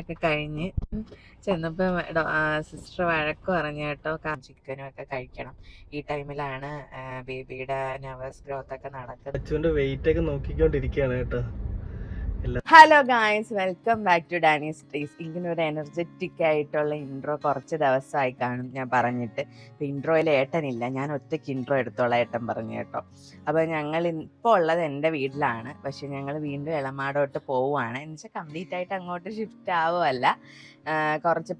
ഒക്കെ കഴിഞ്ഞ് ചെന്നപ്പോ സിസ്റ്റർ വഴക്ക് പറഞ്ഞു കേട്ടോ ചിക്കനും ഒക്കെ കഴിക്കണം. ഈ ടൈമിലാണ് ബേബിയുടെ നെർവസ് ഗ്രോത്ത് ഒക്കെ നടക്കുന്നത്. വെയിറ്റ് ഒക്കെ നോക്കിക്കൊണ്ടിരിക്കുകയാണ് കേട്ടോ. Hello guys welcome back to Dani സ്ട്രീസ് ഇങ്ങനെ ഒരു എനർജറ്റിക് ആയിട്ടുള്ള ഇൻട്രോ കുറച്ച് ദിവസമായി കാണും ഞാൻ പറഞ്ഞിട്ട്. ഇപ്പം ഇൻട്രോയിൽ ഏട്ടനില്ല. ഞാൻ ഒറ്റയ്ക്ക് ഇൻട്രോ എടുത്തോളാം ഏട്ടൻ പറഞ്ഞു കേട്ടോ. അപ്പോൾ ഞങ്ങൾ ഇപ്പോൾ ഉള്ളത് എന്റെ വീട്ടിലാണ്. പക്ഷെ ഞങ്ങൾ വീണ്ടും ഇളമാടോട്ട് പോവുകയാണ് എന്ന് വെച്ചാൽ കംപ്ലീറ്റ് ആയിട്ട് അങ്ങോട്ട് ഷിഫ്റ്റ് ആവുമല്ല കുറച്ച്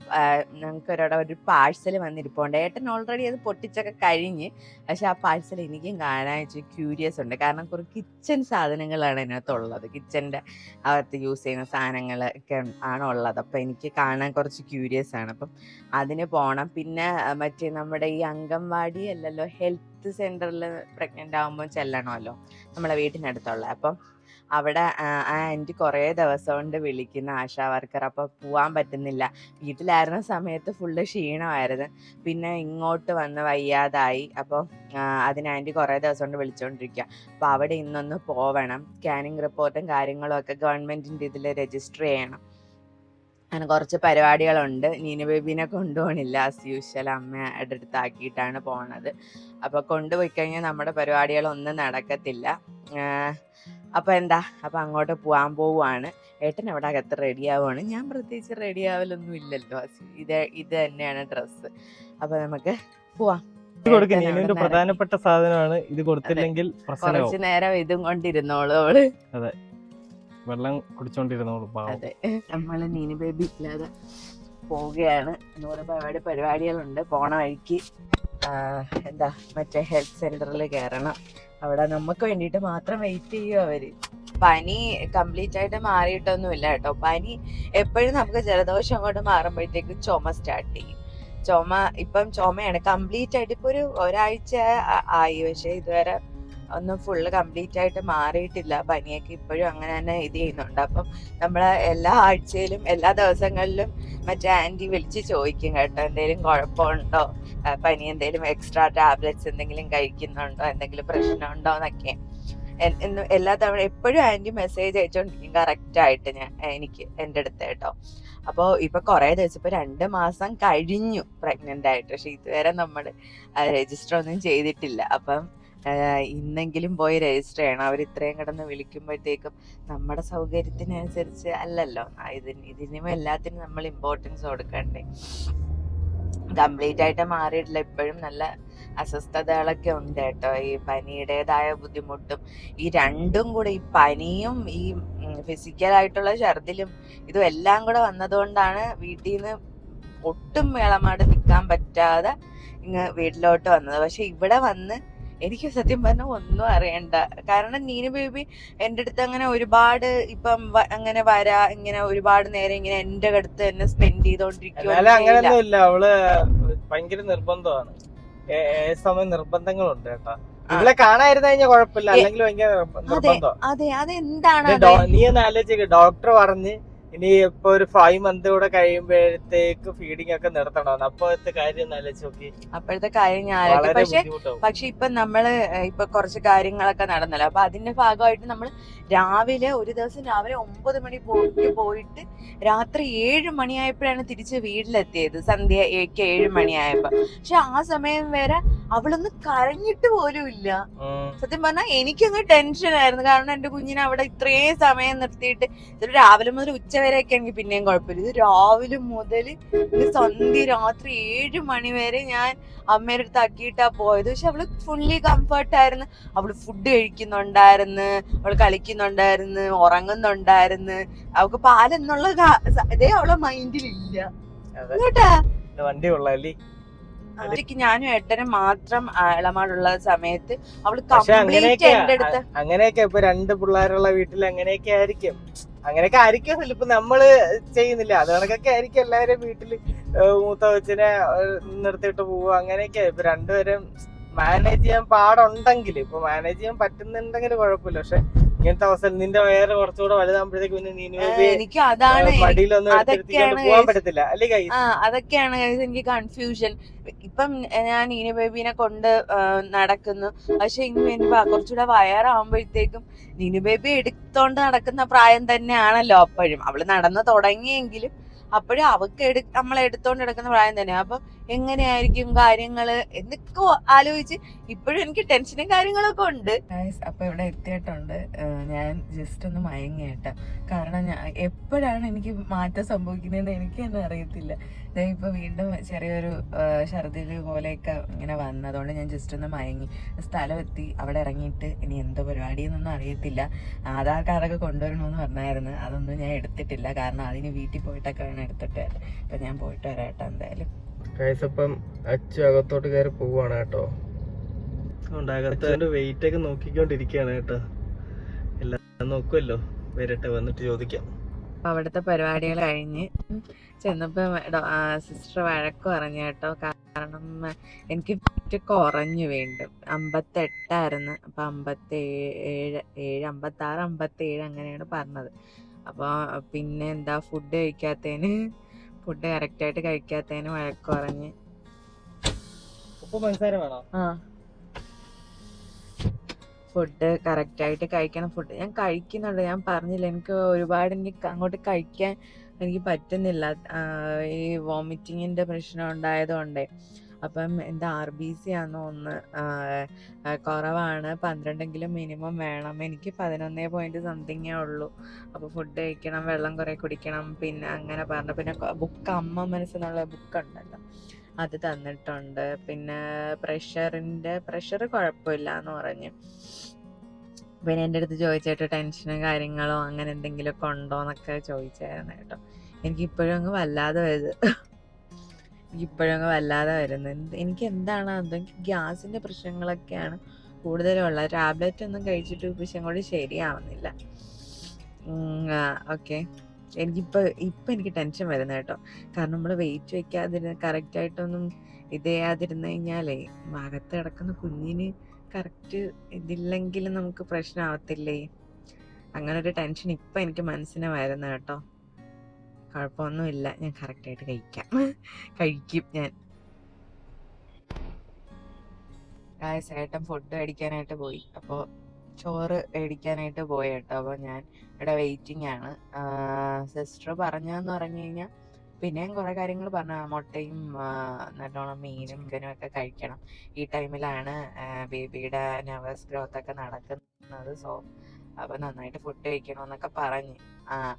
ഞങ്ങൾക്ക് ഒരിടെ ഒരു പാഴ്സൽ വന്നിരിപ്പുണ്ട്. ഏട്ടൻ ഓൾറെഡി അത് പൊട്ടിച്ചൊക്കെ കഴിഞ്ഞ് പക്ഷെ ആ പാഴ്സൽ എനിക്കും കാണാൻ ഇച്ചിരി ക്യൂരിയസ് ഉണ്ട്. കാരണം കുറേ കിച്ചൺ സാധനങ്ങളാണ് ഇതിനകത്തുള്ളത്. കിച്ചന്റെ അകത്ത് യൂസ് ചെയ്യുന്ന സാധനങ്ങൾ ഒക്കെ ആണ് ഉള്ളത്. അപ്പം എനിക്ക് കാണാൻ കുറച്ച് ക്യൂരിയസ് ആണ്. അപ്പം അതിന് പോകണം പിന്നെ മറ്റേ നമ്മുടെ ഈ അംഗൻവാടി അല്ലല്ലോ ഹെൽത്ത് സെന്ററിൽ പ്രഗ്നന്റ് ആകുമ്പോൾ ചെല്ലണമല്ലോ. നമ്മളെ വീട്ടിനടുത്തുള്ള. അപ്പം അവിടെ ആന്റി കുറേ ദിവസം കൊണ്ട് വിളിക്കുന്ന ആശാ വർക്കർ അപ്പോൾ പോകാൻ പറ്റുന്നില്ല. വീട്ടിലായിരുന്ന സമയത്ത് ഫുള്ള് ക്ഷീണമായിരുന്നു. പിന്നെ ഇങ്ങോട്ട് വന്ന് വയ്യാതായി. അപ്പോൾ അതിന് ആന്റി കുറേ ദിവസം കൊണ്ട് വിളിച്ചുകൊണ്ടിരിക്കുക അപ്പോൾ അവിടെ ഇന്നൊന്ന് പോവണം. സ്കാനിങ് റിപ്പോർട്ടും കാര്യങ്ങളും ഒക്കെ ഗവൺമെന്റിന്റെ ഇതിൽ രജിസ്റ്റർ ചെയ്യണം. അങ്ങനെ കുറച്ച് പരിപാടികളുണ്ട്. നീന ബേബീനെ കൊണ്ടുപോകണില്ല. ആസ് യൂഷ്വൽ അമ്മയുടെ അടുത്താക്കിയിട്ടാണ് പോണത്. അപ്പോൾ കൊണ്ടുപോയി കഴിഞ്ഞാൽ നമ്മുടെ പരിപാടികളൊന്നും നടക്കത്തില്ല. അപ്പോൾ എന്താ? അപ്പോൾ അങ്ങോട്ട് പോകാൻ പോവുകയാണ് ഏട്ടൻ അവിടെ അകത്ത് റെഡി ആവുകയാണ് ഞാൻ പ്രത്യേകിച്ച് റെഡി ആവലൊന്നും ഇല്ലല്ലോ. ഇത് ഇത് തന്നെയാണ് ഡ്രസ്സ് അപ്പോൾ നമുക്ക് പോവാം. കൊടുക്ക. പ്രധാനപ്പെട്ട സാധനമാണ്. ഇത് കൊടുത്തില്ലെങ്കിൽ കുറച്ച് നേരം ഇതും കൊണ്ടിരുന്നോളൂ അവൾ. വെള്ളം കുടിച്ചോണ്ടിരുന്നോളൂ അതെ. നമ്മൾ നീനി ബേബി ഇല്ലാതെ പോവുകയാണ്. നൂറ് പരിപാടി പരിപാടികളുണ്ട്. പോണ വഴിക്ക് എന്താ മറ്റേ ഹെൽത്ത് സെന്ററിൽ കയറണം അവിടെ നമുക്ക് വേണ്ടിയിട്ട് മാത്രം വെയിറ്റ് ചെയ്യും അവർ? പനി കംപ്ലീറ്റ് ആയിട്ട് മാറിയിട്ടൊന്നുമില്ല കേട്ടോ. പനി എപ്പോഴും നമുക്ക് ജലദോഷം അങ്ങോട്ട് മാറുമ്പോഴത്തേക്ക് ചുമ സ്റ്റാർട്ട് ചെയ്യും. ചുമ ഇപ്പം ചുമയാണ്. കംപ്ലീറ്റ് ആയിട്ട് ഇപ്പൊ ഒരു ഒരാഴ്ച ആയി. പക്ഷെ ഇതുവരെ ഒന്നും ഫുള്ള് കംപ്ലീറ്റ് ആയിട്ട് മാറിയിട്ടില്ല. പനിയൊക്കെ ഇപ്പോഴും അങ്ങനെ തന്നെ ഇത് ചെയ്യുന്നുണ്ട്. അപ്പം നമ്മൾ എല്ലാ ആഴ്ചയിലും എല്ലാ ദിവസങ്ങളിലും മറ്റേ ആന്റി വിളിച്ച് ചോദിക്കും കേട്ടോ എന്തെങ്കിലും കുഴപ്പമുണ്ടോ? പനി എന്തെങ്കിലും എക്സ്ട്രാ ടാബ്ലറ്റ്സ് എന്തെങ്കിലും കഴിക്കുന്നുണ്ടോ? എന്തെങ്കിലും പ്രശ്നമുണ്ടോ? എന്നൊക്കെ. എന്ന് എല്ലാ തവണ എപ്പോഴും ആന്റി മെസ്സേജ് അയച്ചുകൊണ്ടിരിക്കും കറക്റ്റ് ആയിട്ട് ഞാൻ എനിക്ക് എന്റെ അടുത്ത് കേട്ടോ. അപ്പോൾ ഇപ്പൊ കുറേ ദിവസം ഇപ്പൊ രണ്ട് മാസം കഴിഞ്ഞു പ്രഗ്നന്റ് ആയിട്ട്. പക്ഷെ ഇതുവരെ നമ്മൾ രജിസ്റ്റർ ഒന്നും ചെയ്തിട്ടില്ല. അപ്പം ഇന്നെങ്കിലും പോയി രജിസ്റ്റർ ചെയ്യണം. അവർ ഇത്രയും കിടന്ന് വിളിക്കുമ്പോഴത്തേക്കും നമ്മുടെ സൗകര്യത്തിനനുസരിച്ച് അല്ലല്ലോ. ഇതിന് ഇതിനും എല്ലാത്തിനും നമ്മൾ ഇമ്പോർട്ടൻസ് കൊടുക്കണ്ടേ. കംപ്ലീറ്റ് ആയിട്ട് മാറിയിട്ടില്ല. ഇപ്പോഴും നല്ല അസ്വസ്ഥതകളൊക്കെ ഉണ്ട് കേട്ടോ. ഈ പനിയുടേതായ ബുദ്ധിമുട്ടും ഈ രണ്ടും കൂടെ ഈ പനിയും ഈ ഫിസിക്കലായിട്ടുള്ള ഛർദിലും ഇതും എല്ലാം കൂടെ വന്നതുകൊണ്ടാണ് വീട്ടിൽ നിന്ന് ഒട്ടും മേളമാട് നിൽക്കാൻ പറ്റാതെ ഇങ്ങ് വീട്ടിലോട്ട് വന്നത്. പക്ഷെ ഇവിടെ വന്ന് എനിക്ക് സത്യം പറഞ്ഞാൽ ഒന്നും അറിയണ്ട. കാരണം നീന ബേബി എന്റെ അടുത്ത് അങ്ങനെ ഒരുപാട് ഇപ്പം അങ്ങനെ വരാ ഇങ്ങനെ ഒരുപാട് നേരം ഇങ്ങനെ എന്റെ അടുത്ത് തന്നെ സ്പെൻഡ് ചെയ്തോണ്ടിരിക്കും അവൾ ഭയങ്കര നിർബന്ധമാണ്. സമയം നിർബന്ധങ്ങളുണ്ട് കേട്ടാ. ഇവളെ കാണാതിരുന്ന കഴിഞ്ഞാൽ കുഴപ്പമില്ല. അല്ലെങ്കിൽ ഭയങ്കര നിർബന്ധം. അതെ അതെന്താണ് എന്താണ് അത്? ഡോ- നീ ഒന്ന് ആലോചിക്ക. ഡോക്ടർ പറഞ്ഞ് ഇനി ഇപ്പൊ ഒരു ഫൈവ് മന്ത് കൂടെ കഴിയുമ്പോഴത്തേക്ക് ഫീഡിങ് ഒക്കെ നിർത്തണം അപ്പോഴത്തെ കാര്യം നോക്കി. അപ്പോഴത്തെ കാര്യം ഞാൻ പക്ഷെ പക്ഷെ ഇപ്പൊ നമ്മൾ ഇപ്പൊ കുറച്ച് കാര്യങ്ങളൊക്കെ നടന്നല്ലോ. അപ്പൊ അതിന്റെ ഭാഗമായിട്ട് നമ്മൾ രാവിലെ ഒരു ദിവസം രാവിലെ ഒമ്പത് മണി പോയിട്ട് പോയിട്ട് രാത്രി ഏഴ് മണിയായപ്പോഴാണ് തിരിച്ച് വീട്ടിലെത്തിയത്. സന്ധ്യയ്ക്ക് ഏഴ് മണിയായപ്പോ. പക്ഷെ ആ സമയം വരെ അവളൊന്ന് കരഞ്ഞിട്ട് പോലും ഇല്ല. സത്യം പറഞ്ഞാൽ എനിക്കങ്ങ് ടെൻഷൻ ആയിരുന്നു കാരണം എന്റെ കുഞ്ഞിനെ അവിടെ ഇത്രയും സമയം നിർത്തിയിട്ട് രാവിലെ മുതൽ ഉച്ച വരെയൊക്കെ ആണെങ്കിൽ പിന്നെയും കുഴപ്പമില്ല. ഇത് രാവിലെ മുതൽ സന്ധ്യ രാത്രി ഏഴ് മണി വരെ ഞാൻ അമ്മയുടെ അടുത്ത് ആക്കിയിട്ടാ പോയത്. പക്ഷെ അവൾ ഫുള്ളി കംഫർട്ട് ആയിരുന്നു. അവൾ ഫുഡ് കഴിക്കുന്നുണ്ടായിരുന്നു അവൾ കളിക്കുന്നുണ്ടായിരുന്നു ഉറങ്ങുന്നുണ്ടായിരുന്നു. അവൾക്ക് പാലെന്നുള്ള ഇതേ അവളെ മൈൻഡിലില്ല. കേട്ടാ വണ്ടി കൊള്ളാല്ലേ ഒറ്റയ്ക്ക് ഞാനും ഏട്ടനും മാത്രം ഇളമാടുള്ള സമയത്ത് അവൾ കംപ്ലീറ്റ് അങ്ങനെയൊക്കെ എന്റെ അടുത്ത് അങ്ങനെയൊക്കെ ഇപ്പൊ രണ്ട് പിള്ളേരുള്ള വീട്ടിൽ അങ്ങനെയൊക്കെ ആയിരിക്കും. അങ്ങനെയൊക്കെ ആയിരിക്കും ഇപ്പൊ നമ്മൾ ചെയ്യുന്നില്ല. അത് കണക്കൊക്കെ ആയിരിക്കും എല്ലാവരും വീട്ടിൽ മൂത്ത കൊച്ചിനെ നിർത്തിയിട്ട് പോവുക അങ്ങനെയൊക്കെ. ഇപ്പൊ രണ്ടുപേരും മാനേജ് ചെയ്യാൻ പാടുണ്ടെങ്കിൽ ഇപ്പൊ മാനേജ് ചെയ്യാൻ പറ്റുന്നുണ്ടെങ്കിൽ കുഴപ്പമില്ല. പക്ഷെ ഇങ്ങനത്തെ അവസരം നിന്റെ വയറ് കുറച്ചുകൂടെ വലുതാകുമ്പോഴത്തേക്ക് പിന്നെ എനിക്ക് അതാണ് പോകാൻ പറ്റത്തില്ല. അല്ലേ അതൊക്കെയാണ് എനിക്ക് കൺഫ്യൂഷൻ ഇപ്പം ഞാൻ നീനു ബേബിനെ കൊണ്ട് നടക്കുന്നു. പക്ഷെ ഇനി എനിക്ക് കുറച്ചുകൂടെ വയറാകുമ്പോഴത്തേക്കും നീനു ബേബി എടുത്തോണ്ട് നടക്കുന്ന പ്രായം തന്നെയാണല്ലോ അപ്പോഴും. അവൾ നടന്നു തുടങ്ങിയെങ്കിലും അപ്പോഴും അവക്ക് എടു നമ്മൾ എടുത്തോണ്ട് നടക്കുന്ന പ്രായം തന്നെ. അപ്പൊ എങ്ങനെയായിരിക്കും കാര്യങ്ങൾ എന്നൊക്കെ ആലോചിച്ച് ഇപ്പോഴും എനിക്ക് ടെൻഷനും കാര്യങ്ങളൊക്കെ ഉണ്ട്. അപ്പൊ ഇവിടെ എത്തിയിട്ടുണ്ട്. ഞാൻ ജസ്റ്റ് ഒന്ന് മയങ്ങി കാരണം ഞാൻ എപ്പോഴാണ് എനിക്ക് മാറ്റം സംഭവിക്കുന്നത് എനിക്ക് തന്നെ അറിയത്തില്ല. ഞാൻ ഇപ്പൊ വീണ്ടും ചെറിയൊരു ഛർദി പോലെയൊക്കെ ഇങ്ങനെ വന്നതുകൊണ്ട് ഞാൻ ജസ്റ്റ് ഒന്ന് മയങ്ങി. സ്ഥലം എത്തി അവിടെ ഇറങ്ങിയിട്ട് ഇനി എന്തോ പരിപാടി എന്നൊന്നും അറിയത്തില്ല. ആധാർ കാർഡൊക്കെ കൊണ്ടുവരണമെന്ന് പറഞ്ഞായിരുന്നു. അതൊന്നും ഞാൻ എടുത്തിട്ടില്ല. കാരണം അതിന് വീട്ടിൽ പോയിട്ടൊക്കെ വേണം എടുത്തിട്ട് അപ്പൊ ഞാൻ പോയിട്ട് വരാം എന്തായാലും. ഗൈസ് അപ്പം അച്ചു അകത്തോട്ട് കയറി പോവാണ് കേട്ടോ. അതുകൊണ്ട് അകത്തോണ്ട് വെയിറ്റ് ഒക്കെ നോക്കിക്കൊണ്ടിരിക്കുകയാണ് കേട്ടോ. എല്ലാം നോക്കുമല്ലോ. വരട്ടെ വന്നിട്ട് ചോദിക്കാം. അവിടുത്തെ പരിപാടികൾ കഴിഞ്ഞ് ചെന്നപ്പോ സിസ്റ്റർ വഴക്ക് പറഞ്ഞു കേട്ടോ. കാരണം എനിക്ക് വെയിറ്റ് കുറഞ്ഞു വീണ്ടും. അമ്പത്തെട്ടായിരുന്നു. അപ്പൊ അമ്പത്തി ഏഴ് ഏഴ് അമ്പത്തി ആറ് അമ്പത്തി ഏഴ് അങ്ങനെയാണ് പറഞ്ഞത്. അപ്പൊ പിന്നെ എന്താ ഫുഡ് കഴിക്കാത്തതിന് ഫുഡ് കറക്റ്റ് ആയിട്ട് കഴിക്കാത്തതിന് വഴക്ക് പറഞ്ഞ് ഫുഡ് കറക്റ്റ് ആയിട്ട് കഴിക്കണം. ഫുഡ് ഞാൻ കഴിക്കുന്നുണ്ട്. ഞാൻ പറഞ്ഞില്ല എനിക്ക് ഒരുപാട് എനിക്ക് അങ്ങോട്ട് കഴിക്കാൻ എനിക്ക് പറ്റുന്നില്ല. ഈ വോമിറ്റിങ്ങിന്റെ പ്രശ്നം ഉണ്ടായതുകൊണ്ടേ. അപ്പം എന്താ ആർ ബി സി ആണെന്ന് ഒന്ന് കുറവാണ്. പന്ത്രണ്ടെങ്കിലും മിനിമം വേണം. എനിക്ക് പതിനൊന്നേ പോയിന്റ് സംതിങ്ങേ ഉള്ളൂ. അപ്പോൾ ഫുഡ് കഴിക്കണം വെള്ളം കുറേ കുടിക്കണം പിന്നെ അങ്ങനെ പറഞ്ഞു. പിന്നെ ബുക്ക് അമ്മ മനസ്സെന്നുള്ള ബുക്ക് ഉണ്ടല്ലോ. അത് തന്നിട്ടുണ്ട്. പിന്നെ പ്രഷറിന്റെ പ്രഷർ കുഴപ്പമില്ല എന്ന് പറഞ്ഞു. പിന്നെ എന്റെ അടുത്ത് ചോദിച്ചിട്ട് ടെൻഷനും കാര്യങ്ങളോ അങ്ങനെ എന്തെങ്കിലുമൊക്കെ ഉണ്ടോ എന്നൊക്കെ ചോദിച്ചായിരുന്നു കേട്ടോ എനിക്കിപ്പോഴും അങ്ങ് വല്ലാതെ വരുത് എനിക്ക് ഇപ്പോഴും വല്ലാതെ വരുന്നത്. എനിക്ക് എന്താണ് അത് ഗ്യാസിന്റെ പ്രശ്നങ്ങളൊക്കെയാണ് കൂടുതലും ഉള്ളത് ടാബ്ലറ്റ് ഒന്നും കഴിച്ചിട്ട് പക്ഷെ കൂടി ശരിയാവുന്നില്ല ഓക്കെ. എനിക്കിപ്പോൾ ഇപ്പം എനിക്ക് ടെൻഷൻ വരുന്നത് കേട്ടോ. കാരണം നമ്മൾ വെയിറ്റ് വെക്കാതിരുന്ന് കറക്റ്റായിട്ടൊന്നും ഇത് ചെയ്യാതിരുന്ന് കഴിഞ്ഞാലേ ഭാഗത്ത് കിടക്കുന്ന കുഞ്ഞിന് കറക്റ്റ് ഇതില്ലെങ്കിൽ നമുക്ക് പ്രശ്നമാവത്തില്ലേ? അങ്ങനൊരു ടെൻഷൻ ഇപ്പം എനിക്ക് മനസ്സിന് വരുന്നു കേട്ടോ. കുഴപ്പമൊന്നുമില്ല. ഞാൻ കറക്റ്റായിട്ട് കഴിക്കാം. കഴിക്കും ഞാൻ. ചേട്ടൻ ഫുഡ് മേടിക്കാനായിട്ട് പോയി. അപ്പോൾ ചോറ് മേടിക്കാനായിട്ട് പോയി കേട്ടോ അപ്പോൾ ഞാൻ ഇവിടെ വെയിറ്റിംഗ് ആണ്. സിസ്റ്റർ പറഞ്ഞതെന്ന് പറഞ്ഞു കഴിഞ്ഞാൽ പിന്നെയും കുറേ കാര്യങ്ങൾ പറഞ്ഞു. മുട്ടയും നല്ലോണം മീനും ഇതിനും ഒക്കെ കഴിക്കണം. ഈ ടൈമിലാണ് ബേബിയുടെ നെർവസ് ഗ്രോത്ത് ഒക്കെ നടക്കുന്നത്. സോ അപ്പൊ നന്നായിട്ട് ഫുഡ് കഴിക്കണം എന്നൊക്കെ പറഞ്ഞ്.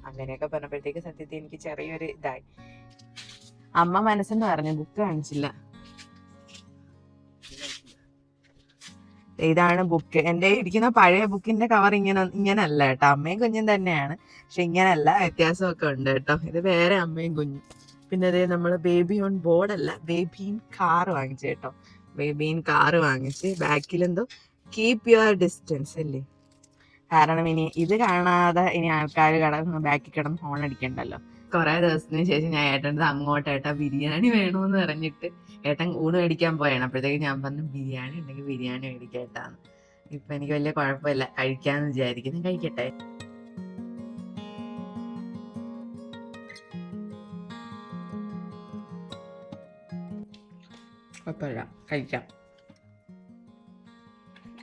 അങ്ങനെയൊക്കെ പറഞ്ഞപ്പോഴത്തേക്ക് സത്യത്തിൽ എനിക്ക് ചെറിയൊരു ഇതായി. അമ്മ മനസ്സെന്ന് പറഞ്ഞു ബുക്ക് കാണിച്ചില്ല ഇതാണ് ബുക്ക്. എന്റെ ഇരിക്കുന്ന പഴയ ബുക്കിന്റെ കവർ ഇങ്ങനെ ഇങ്ങനല്ല കേട്ടോ. അമ്മയും കുഞ്ഞും തന്നെയാണ്. പക്ഷെ ഇങ്ങനല്ല വ്യത്യാസമൊക്കെ ഉണ്ട് കേട്ടോ. ഇത് വേറെ അമ്മയും കുഞ്ഞും. പിന്നെ അതേ നമ്മൾ ബേബി ഓൺ ബോർഡ് അല്ല ബേബീൻ കാർ വാങ്ങിച്ചു കേട്ടോ. ബേബീൻ കാർ വാങ്ങിച്ച് ബാക്കിൽ എന്തോ കീപ് യുവർ ഡിസ്റ്റൻസ് അല്ലേ? കാരണം ഇനി ഇത് കാണാതെ ഇനി ആൾക്കാർ കടന്ന് ബാക്കി കിടന്ന് ഫോൺ അടിക്കണ്ടല്ലോ. കുറെ ദിവസത്തിന് ശേഷം ഞാൻ ഏട്ടന്റെ അങ്ങോട്ട് ഏട്ടാ ബിരിയാണി വേണമെന്ന് പറഞ്ഞിട്ട് ഏട്ടൻ ഊണ് മേടിക്കാൻ പോയാണ്. അപ്പോഴത്തേക്ക് ഞാൻ പറഞ്ഞു ബിരിയാണി ഉണ്ടെങ്കിൽ ബിരിയാണി മേടിക്കേട്ടാന്ന്. ഇപ്പൊ എനിക്ക് വലിയ കുഴപ്പമില്ല. കഴിക്കാന്ന് വിചാരിക്കുന്നു. കഴിക്കട്ടെ. കുഴപ്പമില്ല കഴിക്കാം.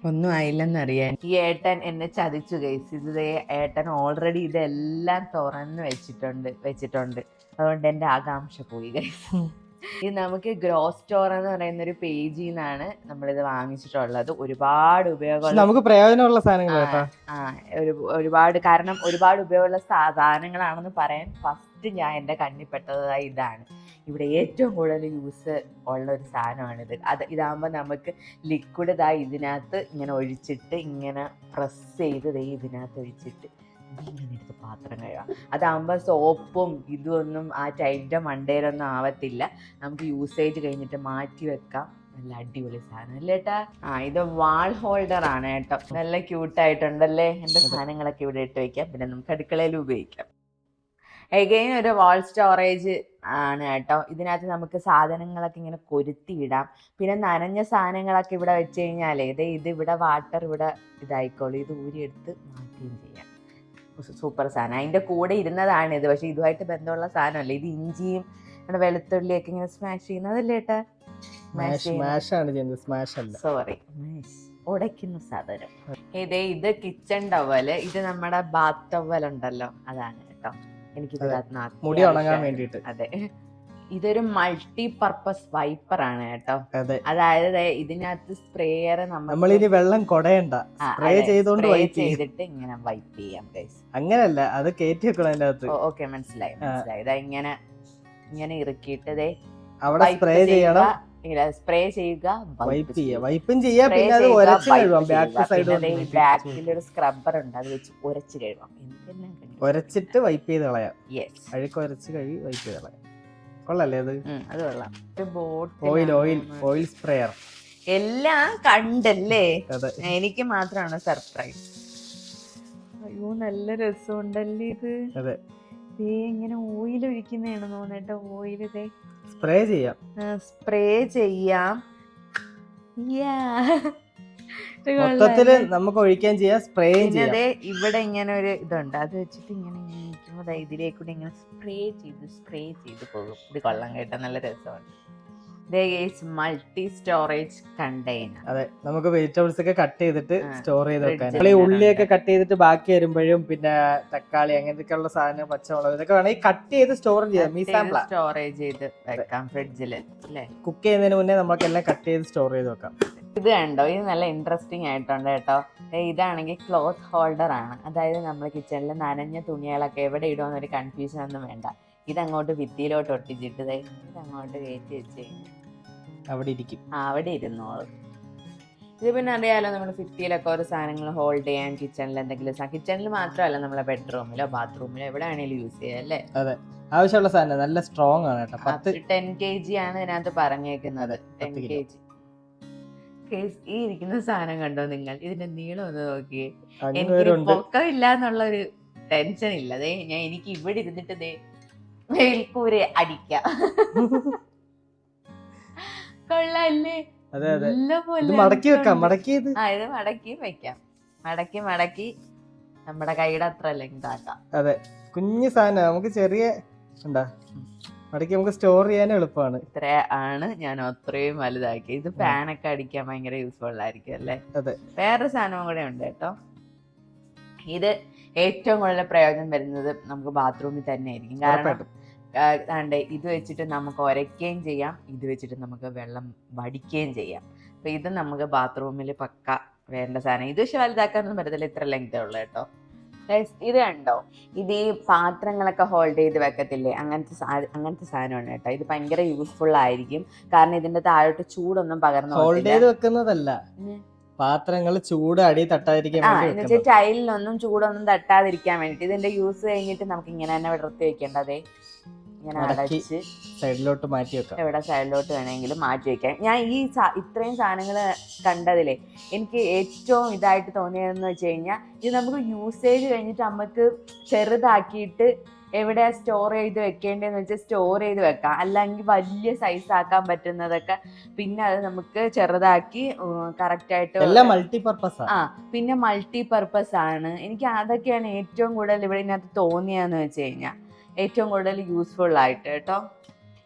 ഒന്നും ആയില്ലെന്നറിയാൻ. ഈ ഏട്ടൻ എന്നെ ചതിച്ചു ഗൈസ് ഇത് ഏട്ടൻ ഓൾറെഡി ഇതെല്ലാം തുറന്ന് വെച്ചിട്ടുണ്ട് വെച്ചിട്ടുണ്ട്. അതുകൊണ്ട് എന്റെ ആകാംക്ഷ പോയി ഗൈസ് ഇത് നമുക്ക് ഗ്രോ സ്റ്റോർ എന്ന് പറയുന്ന ഒരു പേജിൽ നിന്നാണ് നമ്മളിത് വാങ്ങിച്ചിട്ടുള്ളത്. ഒരുപാട് ഉപയോഗം നമുക്ക് പ്രയോജനമുള്ള സാധനങ്ങൾ ആ ഒരു ഒരുപാട് കാരണം ഒരുപാട് ഉപയോഗമുള്ള സാധനങ്ങളാണെന്ന് പറയാൻ ഫസ്റ്റ് ഞാൻ എന്റെ കണ്ണിൽപ്പെട്ടതായി ഇതാണ്. ഇവിടെ ഏറ്റവും കൂടുതൽ യൂസ് ഉള്ള ഒരു സാധനമാണിത്. അത് ഇതാകുമ്പോൾ നമുക്ക് ലിക്വിഡ് ഇതാ ഇതിനകത്ത് ഇങ്ങനെ ഒഴിച്ചിട്ട് ഇങ്ങനെ പ്രസ് ചെയ്ത് ദൈ ഇതിനകത്ത് ഒഴിച്ചിട്ട് ഇങ്ങനെ എടുത്ത് പാത്രം കഴുകാം. അതാകുമ്പോൾ സോപ്പും ഇതൊന്നും ആ ടൈമിന്റെ മണ്ടയിലൊന്നും ആവത്തില്ല. നമുക്ക് യൂസേജ് കഴിഞ്ഞിട്ട് മാറ്റി വെക്കാം. നല്ല അടിപൊളി സാധനം അല്ലേ ഏട്ടാ? ആ ഇത് വാൾ ഹോൾഡർ ആണ് കേട്ടോ. നല്ല ക്യൂട്ടായിട്ടുണ്ടല്ലേ എന്റെ സാധനങ്ങളൊക്കെ ഇവിടെ ഇട്ട് വെക്കാം. പിന്നെ നമുക്ക് അടുക്കളയിൽ ഉപയോഗിക്കാം. എഗെയിൻ ഒരു വാൾ സ്റ്റോറേജ് ആണ് കേട്ടോ. ഇതിനകത്ത് നമുക്ക് സാധനങ്ങളൊക്കെ ഇങ്ങനെ കൊരുത്തിയിടാം. പിന്നെ നനഞ്ഞ സാധനങ്ങളൊക്കെ ഇവിടെ വെച്ച് കഴിഞ്ഞാൽ ഇത് ഇത് ഇവിടെ വാട്ടർ ഇവിടെ ഇതായിക്കോളൂ. ഇത് ഊരിയെടുത്ത് മാറ്റുകയും ചെയ്യാം. സൂപ്പർ സാധനം. അതിന്റെ കൂടെ ഇരുന്നതാണ് ഇത്. പക്ഷേ ഇതുമായിട്ട് ബന്ധമുള്ള സാധനമല്ല. ഇത് ഇഞ്ചിയും നമ്മുടെ വെളുത്തുള്ളിയൊക്കെ ഇങ്ങനെ സ്മാഷ് ചെയ്യുന്നതല്ലേ ഏട്ടാ? സോറി ഉടയ്ക്കുന്ന സാധനം. ഇതേ ഇത് കിച്ചൺ ടവൽ ഇത് നമ്മുടെ ബാത്ത് ടവൽ ഉണ്ടല്ലോ. അതാണ് കേട്ടോ. എനിക്ക് മുടി ഉണങ്ങാൻ വേണ്ടിയിട്ട്. അതെ. ഇതൊരു മൾട്ടി പർപ്പസ് വൈപ്പർ ആണ് കേട്ടോ. അതെ. അതായത് ഇതിനകത്ത് സ്പ്രേയർ ഇനി വെള്ളം കൊടയണ്ട. സ്പ്രേ ചെയ്തോണ്ട് ചെയ്തിട്ട് ഇങ്ങനെ വൈപ്പ് ചെയ്യാം അങ്ങനല്ല അത് കയറ്റി വെക്കണം അതിന്റെ അകത്ത്. ഓക്കെ മനസ്സിലായി മനസ്സിലായി. ഇതാ ഇങ്ങനെ ഇങ്ങനെ ഇറക്കിയിട്ടതേ അവിടെ സ്പ്രേ ചെയ്യണം. സ്പ്രേ ചെയ്യുക വൈപ്പ് ചെയ്യുക. വൈപ്പും ചെയ്യാം പിന്നെ അത് ഉരച്ച് കഴുകാം ബാക്ക് സൈഡ് ബാക്കിൽ ഒരു സ്ക്രബ്ബർ ഉണ്ട്. അത് വെച്ച് ഉരച്ച് കഴുകാം എന്തെല്ലാം ഉരച്ചിട്ട് വൈപ്പ് ചെയ്ത് കളയാം. അഴുക്ക് ഉരച്ച് കഴുകി വൈപ്പ് ചെയ്ത് കളയാം. കൊള്ളല്ലേ അത്? അത് കൊള്ളാം. ഓയിൽ ഓയിൽ ഓയിൽ സ്പ്രേയർ എല്ലാം കണ്ടല്ലേ? എനിക്ക് മാത്രമാണ് സർപ്രൈസ് അയ്യോ നല്ല രസമുണ്ടല്ലേ ഇത്? ഇങ്ങനെ ഓയിൽ ഒഴിക്കുന്നതാണ് തോന്നേട്ടോ ഓയിൽ ഇതേ. സ്പ്രേ ചെയ്യാം. സ്പ്രേ ചെയ്യാം. മൊത്തത്തിൽ നമുക്ക് ഒഴിക്കാൻ ചെയ്യാം സ്പ്രേ ചെയ്യാം. ഇവിടെ ഇങ്ങനെ ഒരു ഇതുണ്ട്. അത് വെച്ചിട്ട് ഇങ്ങനെ ഇങ്ങനെ ഇതിലേക്കൂടെ ഇങ്ങനെ സ്പ്രേ ചെയ്ത് സ്പ്രേ ചെയ്ത് പോകും. ഇത് കൊള്ളാൻ കേട്ടോ. നല്ല രസമുണ്ട് മൾട്ടി സ്റ്റോറേജ് കണ്ടെയ്നർ. അതെ നമുക്ക് വെജിറ്റബിൾസ് ഒക്കെ കട്ട് ചെയ്തിട്ട് സ്റ്റോർ ചെയ്ത് വെക്കാൻ. നമ്മൾ ഈ ഉള്ളിയൊക്കെ കട്ട് ചെയ്തിട്ട് ബാക്കി വരുമ്പോഴും പിന്നെ തക്കാളി അങ്ങനത്തെ ഉള്ള സാധനം പച്ചമുളക് ഇതൊക്കെ വേണമെങ്കിൽ കട്ട് ചെയ്ത് സ്റ്റോർ ചെയ്യാം. സ്റ്റോറേജ് ചെയ്ത് വെക്കാം ഫ്രിഡ്ജിൽ അല്ലേ? കുക്ക് ചെയ്യുന്നതിന് മുന്നേ നമുക്ക് എല്ലാം കട്ട് ചെയ്ത് സ്റ്റോർ ചെയ്ത് വെക്കാം. ഇത് കണ്ടോ? ഇത് നല്ല ഇൻട്രസ്റ്റിംഗ് ആയിട്ടുണ്ട് കേട്ടോ. ഇതാണെങ്കിൽ ക്ലോത്ത് ഹോൾഡർ ആണ്. അതായത് നമ്മൾ കിച്ചണിൽ നനഞ്ഞ തുണികളൊക്കെ എവിടെ ഇടുമെന്നൊരു കൺഫ്യൂഷൻ ഒന്നും വേണ്ട. ഇതങ്ങോട്ട് ഭിത്തിയിലോട്ട് ഒട്ടിച്ചിട്ട് ഇതങ്ങോട്ട് കയറ്റി വെച്ച് കഴിഞ്ഞാൽ അവിടെ ഇരിക്കും. അവിടെ ഇരുന്നോളും. ഇത് പിന്നെ അറിയാലോ നമ്മൾ ഭിത്തിയിലൊക്കെ ഓരോ സാധനങ്ങൾ ഹോൾഡ് ചെയ്യാൻ കിച്ചണിൽ എന്തെങ്കിലും കിച്ചണിൽ മാത്രമല്ല നമ്മളെ ബെഡ്റൂമിലോ ബാത്റൂമിലോ എവിടെ ആണെങ്കിലും യൂസ് ചെയ്യാം അല്ലേ? ആവശ്യമുള്ള സാധനം നല്ല സ്ട്രോങ് ആണ് കേട്ടോ. പത്ത് ടെൻ കെ ജി ആണ് ഇതിനകത്ത് പറഞ്ഞേക്കുന്നത്. ടെൻ പത്ത് കെ ജി ഈ ഇരിക്കുന്ന സാധനം കണ്ടോ നിങ്ങൾ? ഇതിന്റെ നീളം ഒന്ന് നോക്കിയേ. എനിക്ക് പൊക്കമില്ല എന്നുള്ള ഒരു ടെൻഷൻ ഇല്ല. ഞാൻ എനിക്ക് ഇവിടെ ഇരുന്നിട്ട് ദേ മേൽക്കൂരെ അടിക്കാം. കൊള്ളാല്ലേ? അതെ അതെ. ഇത് മടക്കി വെക്കാം. മടക്കി ഇത്. ആ ഇത് മടക്കി വെക്കാം. മടക്കി മടക്കി. നമ്മുടെ കൈയുടെ അത്ര ലെങ്ത് ആക്കാം അതെ. കുഞ്ഞു സാധനം നമുക്ക് ചെറിയ ഉണ്ടാ മടക്കി നമുക്ക് സ്റ്റോർ ചെയ്യാൻ എളുപ്പമാണ്. ഇത്ര ആണ് ഞാൻ അത്രയും വലുതാക്കി ഇത് ഫാനൊക്കെ അടിക്കാൻ ഭയങ്കര യൂസ്ഫുൾ ആയിരിക്കും അല്ലേ? അതെ. വേറൊരു സാധനവും കൂടെ ഉണ്ട് കേട്ടോ. ഇത് ഏറ്റവും കൂടുതൽ പ്രയോജനം വരുന്നത് നമുക്ക് ബാത്റൂമിൽ തന്നെ ആയിരിക്കും. കാരണം ഉറപ്പായിട്ടും ഇത് വെച്ചിട്ട് നമുക്ക് ഒരയ്ക്കുകയും ചെയ്യാം ഇത് വെച്ചിട്ട് നമുക്ക് വെള്ളം വടിക്കുകയും ചെയ്യാം. അപ്പോൾ ഇത് നമുക്ക് ബാത്റൂമിൽ പക്ക വേണ്ട സാധനം. ഇത് പക്ഷെ വലുതാക്കാനൊന്നും പറ്റത്തില്ല ഇത്ര ലെങ്ത് ഉള്ളു കേട്ടോ. ഇത് കണ്ടോ? ഇത് ഈ പാത്രങ്ങളൊക്കെ ഹോൾഡ് ചെയ്ത് വെക്കത്തില്ലേ? അങ്ങനത്തെ അങ്ങനത്തെ സാധനമാണ് കേട്ടോ. ഇത് ഭയങ്കര യൂസ്ഫുൾ ആയിരിക്കും. കാരണം ഇതിന്റെ താഴോട്ട് ചൂടൊന്നും പകർന്നു ഹോൾഡ് ചെയ്ത് വെക്കുന്നതല്ല. പാത്രങ്ങൾ ചൂട് അടി തട്ടാതിരിക്കാൻ വെച്ചാൽ ടൈലിനൊന്നും ചൂടൊന്നും തട്ടാതിരിക്കാൻ വേണ്ടിട്ട് ഇതിന്റെ യൂസ് കഴിഞ്ഞിട്ട് നമുക്ക് ഇങ്ങനെ തന്നെ വിടർത്തി വെക്കേണ്ടതേ. ഇങ്ങനെ അടച്ച് സൈഡിലോട്ട് മാറ്റി വെക്കാം. എവിടെ സൈഡിലോട്ട് വേണമെങ്കിലും മാറ്റി വെക്കാം. ഞാൻ ഈ ഇത്രയും സാധനങ്ങൾ കണ്ടതിലേ എനിക്ക് ഏറ്റവും ഇതായിട്ട് തോന്നിയതെന്ന് വെച്ച് കഴിഞ്ഞാൽ ഇത് നമുക്ക് യൂസേജ് കഴിഞ്ഞിട്ട് നമുക്ക് ചെറുതാക്കിയിട്ട് എവിടെ സ്റ്റോർ ചെയ്ത് വെക്കേണ്ടതെന്ന് വെച്ചാൽ സ്റ്റോർ ചെയ്ത് വെക്കാം. അല്ലെങ്കിൽ വലിയ സൈസ് ആക്കാൻ പറ്റുന്നതൊക്കെ പിന്നെ അത് നമുക്ക് ചെറുതാക്കി കറക്റ്റ് ആയിട്ട് എല്ലാം മൾട്ടിപർപ്പസ് ആ പിന്നെ മൾട്ടിപർപ്പസ് ആണ്. എനിക്ക് അതൊക്കെയാണ് ഏറ്റവും കൂടുതൽ ഇവിടെ ഇതിനകത്ത് തോന്നിയതെന്ന് വെച്ച് കഴിഞ്ഞാൽ ഏറ്റവും കൂടുതൽ യൂസ്ഫുൾ ആയിട്ട് കേട്ടോ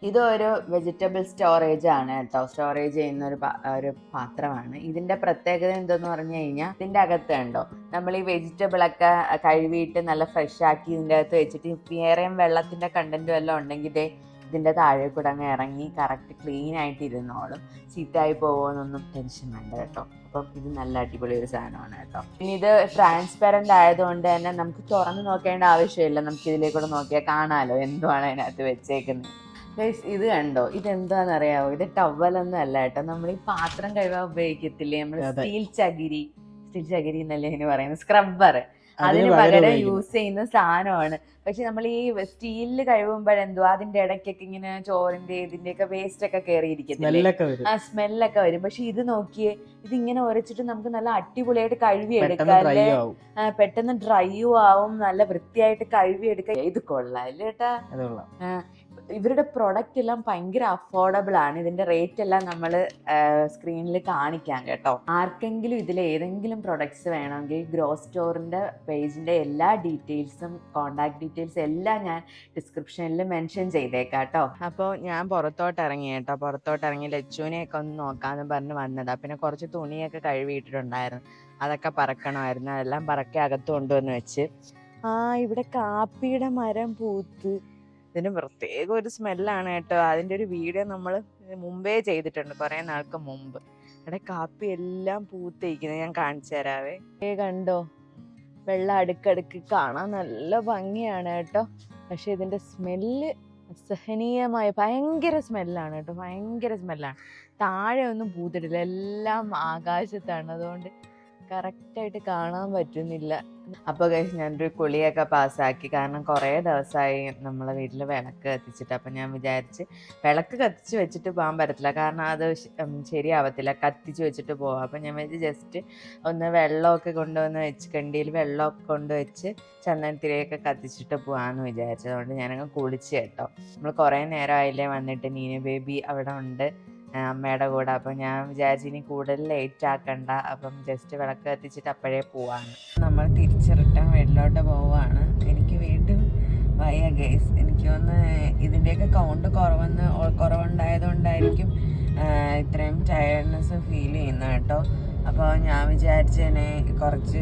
ഇതൊരു വെജിറ്റബിൾ സ്റ്റോറേജ് ആണ് കേട്ടോ സ്റ്റോറേജ് ചെയ്യുന്ന ഒരു ഒരു പാത്രമാണ്. ഇതിന്റെ പ്രത്യേകത എന്തെന്ന് പറഞ്ഞു കഴിഞ്ഞാൽ ഇതിന്റെ അകത്ത് ഉണ്ടോ നമ്മൾ ഈ വെജിറ്റബിളൊക്കെ കഴുകിയിട്ട് നല്ല ഫ്രഷ് ആക്കി ഇതിന്റെ അകത്ത് വെച്ചിട്ട് വേറെയും വെള്ളത്തിന്റെ കണ്ടന്റും എല്ലാം ഉണ്ടെങ്കിൽ ദേ ഇതിന്റെ താഴെ കൂടെ അങ്ങ് ഇറങ്ങി കറക്റ്റ് ക്ലീൻ ആയിട്ട് ഇരുന്നോളും. ചീത്തയായി പോകുമെന്നൊന്നും ടെൻഷൻ വേണ്ട കേട്ടോ അപ്പം ഇത് നല്ല അടിപൊളി ഒരു സാധനമാണ് കേട്ടോ. പിന്നെ ഇത് ട്രാൻസ്പെറന്റ് ആയതുകൊണ്ട് തന്നെ നമുക്ക് തുറന്ന് നോക്കേണ്ട ആവശ്യമില്ല. നമുക്ക് ഇതിലേക്കൂടെ നോക്കിയാൽ കാണാലോ എന്തുവാണ് അതിനകത്ത് വെച്ചേക്കുന്നത് ഗൈസ് ഇത് കണ്ടോ? ഇതെന്താന്ന് അറിയാവോ ഇത് ടവലൊന്നും അല്ല കേട്ടോ. നമ്മൾ ഈ പാത്രം കഴുകാൻ ഉപയോഗിക്കത്തില്ലേ? നമ്മൾ സ്റ്റീൽ ചകിരി. സ്റ്റീൽ ചകിരി എന്നല്ലേ ഇതിന് പറയുന്നത്? സ്ക്രബ്ബർ അതിന് പകരം യൂസ് ചെയ്യുന്ന സാധനമാണ്. പക്ഷെ നമ്മൾ ഈ സ്റ്റീലിൽ കഴുകുമ്പോഴെന്തോ അതിന്റെ ഇടയ്ക്കൊക്കെ ഇങ്ങനെ ചോറിന്റെ ഇതിന്റെ ഒക്കെ വേസ്റ്റ് ഒക്കെ കയറിയിരിക്കുന്നത് ആ സ്മെല്ലൊക്കെ വരും. പക്ഷെ ഇത് നോക്കിയേ ഇത് ഇങ്ങനെ ഉരച്ചിട്ട് നമുക്ക് നല്ല അടിപൊളിയായിട്ട് കഴുകി ആവും. പെട്ടെന്ന് ഡ്രൈയും ആവും നല്ല വൃത്തിയായിട്ട് കഴുകി എടുക്കാം. ഇത് കൊള്ളാം അല്ലേ അതുള്ള ഇവരുടെ പ്രൊഡക്റ്റ് എല്ലാം ഭയങ്കര അഫോർഡബിൾ ആണ്. ഇതിന്റെ റേറ്റ് എല്ലാം നമ്മൾ സ്ക്രീനിൽ കാണിക്കാം കേട്ടോ. ആർക്കെങ്കിലും ഇതിൽ ഏതെങ്കിലും പ്രൊഡക്ട്സ് വേണമെങ്കിൽ ഗ്രോ സ്റ്റോറിന്റെ പേജിന്റെ എല്ലാ ഡീറ്റെയിൽസും കോണ്ടാക്ട് ഡീറ്റെയിൽസ് എല്ലാം ഞാൻ ഡിസ്ക്രിപ്ഷനിൽ മെൻഷൻ ചെയ്തേക്കാം കേട്ടോ. അപ്പോൾ ഞാൻ പുറത്തോട്ട് ഇറങ്ങി കേട്ടോ. പുറത്തോട്ട് ഇറങ്ങി ലച്ചുവിനെയൊക്കെ ഒന്ന് നോക്കാമെന്ന് പറഞ്ഞ് വന്നതാ. പിന്നെ കുറച്ച് തുണിയൊക്കെ കഴുകിയിട്ടുണ്ടായിരുന്നു അതൊക്കെ പറക്കണമായിരുന്നു. അതെല്ലാം പറക്കി അകത്ത് കൊണ്ടുവന്ന് വെച്ച്. ആ ഇവിടെ കാപ്പിയുടെ മരം പൂത്ത്. ഇതിന് പ്രത്യേക ഒരു സ്മെല്ലാണ് കേട്ടോ. അതിന്റെ ഒരു വീഡിയോ നമ്മൾ മുമ്പേ ചെയ്തിട്ടുണ്ട് കുറേ നാൾക്ക് മുമ്പ്. അവിടെ കാപ്പി എല്ലാം പൂത്തേക്കുന്നത് ഞാൻ കാണിച്ചു തരാവേ. ഏ കണ്ടോ? വെള്ളം അടുക്കടുക്ക് കാണാൻ നല്ല ഭംഗിയാണ് കേട്ടോ. പക്ഷെ ഇതിന്റെ സ്മെല്ല് അസഹനീയമായ ഭയങ്കര സ്മെല്ലാണ് കേട്ടോ. ഭയങ്കര സ്മെല്ലാണ്. താഴെ ഒന്നും പൂത്തിട്ടില്ല. എല്ലാം ആകാശത്താണ്. അതുകൊണ്ട് കറക്റ്റായിട്ട് കാണാൻ പറ്റുന്നില്ല. അപ്പോൾ കഴിച്ച് ഞാനൊരു കുളിയൊക്കെ പാസ്സാക്കി. കാരണം കുറേ ദിവസമായി നമ്മളെ വീട്ടിൽ വിളക്ക് കത്തിച്ചിട്ട്. അപ്പം ഞാൻ വിചാരിച്ച് വിളക്ക് കത്തിച്ച് വെച്ചിട്ട് പോകാൻ പറ്റത്തില്ല. കാരണം അത് ശരിയാവത്തില്ല. കത്തിച്ച് വെച്ചിട്ട് പോവാം. അപ്പം ഞാൻ വിചാരിച്ച് ജസ്റ്റ് ഒന്ന് വെള്ളമൊക്കെ കൊണ്ടുവന്ന് വെച്ച് കണ്ടിയിൽ വെള്ളമൊക്കെ കൊണ്ടുവച്ച് ചന്ദനത്തിരിയൊക്കെ കത്തിച്ചിട്ട് പോകാമെന്ന് വിചാരിച്ചത്. അതുകൊണ്ട് ഞാനങ്ങ് കുളിച്ച് കേട്ടോ. നമ്മൾ കുറേ നേരമായില്ലേ വന്നിട്ട്. നീന ബേബി അവിടെ ഉണ്ട്. അമ്മയുടെ കൂടെ. അപ്പം ഞാൻ വിചാരിച്ചു ഇനി കൂടുതൽ ലേറ്റ് ആക്കണ്ട. അപ്പം ജസ്റ്റ് വിളക്ക് കത്തിച്ചിട്ട് അപ്പോഴേ പോവാണ്. നമ്മൾ തിരിച്ച് റിട്ടേൺ വീട്ടിലോട്ട് പോവുകയാണ്. എനിക്ക് വീണ്ടും വയ്യ ഗേസ് എനിക്ക് ഒന്ന് ഇതിന്റെയൊക്കെ കൗണ്ട് കുറവെന്ന് കുറവുണ്ടായതുകൊണ്ടായിരിക്കും ഇത്രയും ടയർഡ്നെസ് ഫീൽ ചെയ്യുന്നത് കേട്ടോ. അപ്പോൾ ഞാൻ വിചാരിച്ചേനെ കുറച്ച്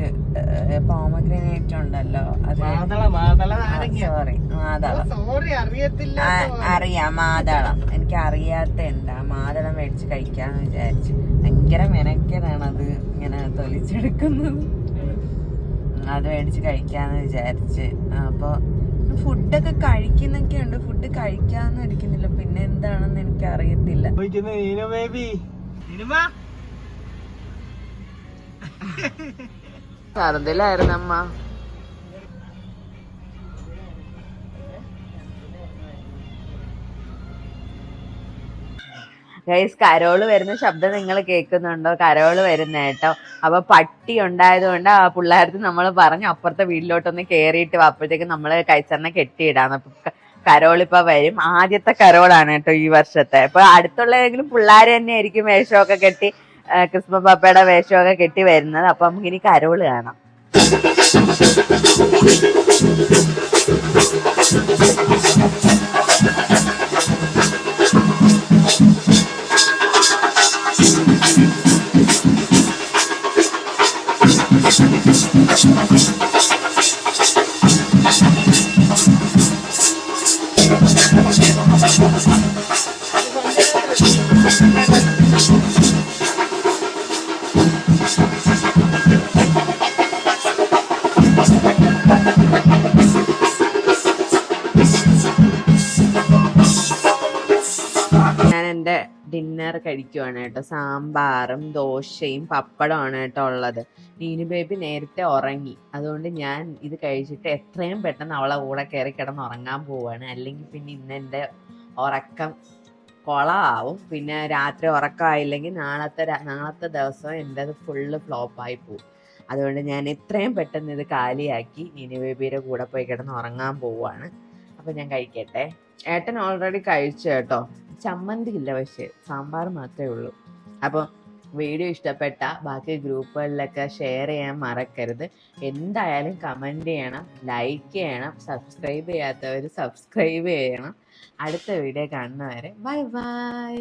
പോമഗ്രനേറ്റ് ഉണ്ടല്ലോ അത് സോറി മാതളം അറിയാം മാതളം. എനിക്ക് അറിയാത്ത എന്താ മാതളം. മേടിച്ച് കഴിക്കാന്ന് വിചാരിച്ചു. ഭയങ്കര മെനക്കനാണ് അത് ഇങ്ങനെ തൊലിച്ചെടുക്കുന്നത്. അത് മേടിച്ച് കഴിക്കാന്ന് വിചാരിച്ച്. അപ്പൊ ഫുഡൊക്കെ കഴിക്കുന്നൊക്കെ ഉണ്ട് ഫുഡ് കഴിക്കാന്ന് ഇരിക്കുന്നില്ല പിന്നെ എന്താണെന്ന് എനിക്ക് അറിയത്തില്ല ചോദിക്കുന്നു നീനു ബേബി സിനിമ ഛർദിലായിരുന്നു അമ്മ ഗൈസ് കരോൾ വരുന്ന ശബ്ദം നിങ്ങൾ കേൾക്കുന്നുണ്ടോ? കരോൾ വരുന്ന കേട്ടോ. അപ്പൊ പട്ടി ഉണ്ടായതുകൊണ്ട് ആ പിള്ളേർക്ക് നമ്മൾ പറഞ്ഞു അപ്പുറത്തെ വീട്ടിലോട്ടൊന്ന് കേറിയിട്ട് വാ. അപ്പോഴത്തേക്ക് നമ്മൾ കൈസറിനെ കെട്ടിയിടാന്ന്. അപ്പൊ കരോളിപ്പോ വരും. ആദ്യത്തെ കരോളാണ് കേട്ടോ ഈ വർഷത്തെ. അപ്പൊ അടുത്തുള്ള ഏതെങ്കിലും പിള്ളേർ തന്നെ ആയിരിക്കും വേഷമൊക്കെ കെട്ടി ക്രിസ്മസ് പപ്പയുടെ വേഷമൊക്കെ കെട്ടി വരുന്നത്. അപ്പൊ നമുക്ക് ഇനി കരോൾ കാണാം. ഞാൻ കഴിക്കുവാണ് കേട്ടോ. സാമ്പാറും ദോശയും പപ്പടമാണ് കേട്ടോ ഉള്ളത്. നീനു ബേബി നേരത്തെ ഉറങ്ങി. അതുകൊണ്ട് ഞാൻ ഇത് കഴിച്ചിട്ട് എത്രയും പെട്ടെന്ന് അവളെ കൂടെ കയറി കിടന്ന് ഉറങ്ങാൻ പോവാണ് അല്ലെങ്കിൽ പിന്നെ ഇന്ന് എന്റെ ഉറക്കം കൊളാവും. പിന്നെ രാത്രി ഉറക്കമായില്ലെങ്കിൽ നാളത്തെ നാളത്തെ ദിവസം എന്റെ അത് ഫുള്ള് ഫ്ലോപ്പായി പോകും അതുകൊണ്ട് ഞാൻ എത്രയും പെട്ടെന്ന് ഇത് കാലിയാക്കി നീനു ബേബിയുടെ കൂടെ പോയി കിടന്ന് ഉറങ്ങാൻ പോവാണ് അപ്പം ഞാൻ കഴിക്കട്ടെ. ഏട്ടൻ ഓൾറെഡി കഴിച്ചു കേട്ടോ. ചമ്മന്തി ഇല്ല പക്ഷേ സാമ്പാർ മാത്രമേ ഉള്ളൂ. അപ്പോൾ വീഡിയോ ഇഷ്ടപ്പെട്ട ബാക്കി ഗ്രൂപ്പുകളിലൊക്കെ ഷെയർ ചെയ്യാൻ മറക്കരുത്. എന്തായാലും കമന്റ് ചെയ്യണം ലൈക്ക് ചെയ്യണം സബ്സ്ക്രൈബ് ചെയ്യാത്തവർ സബ്സ്ക്രൈബ് ചെയ്യണം. അടുത്ത വീഡിയോ കാണുന്നവരെ ബൈ ബൈ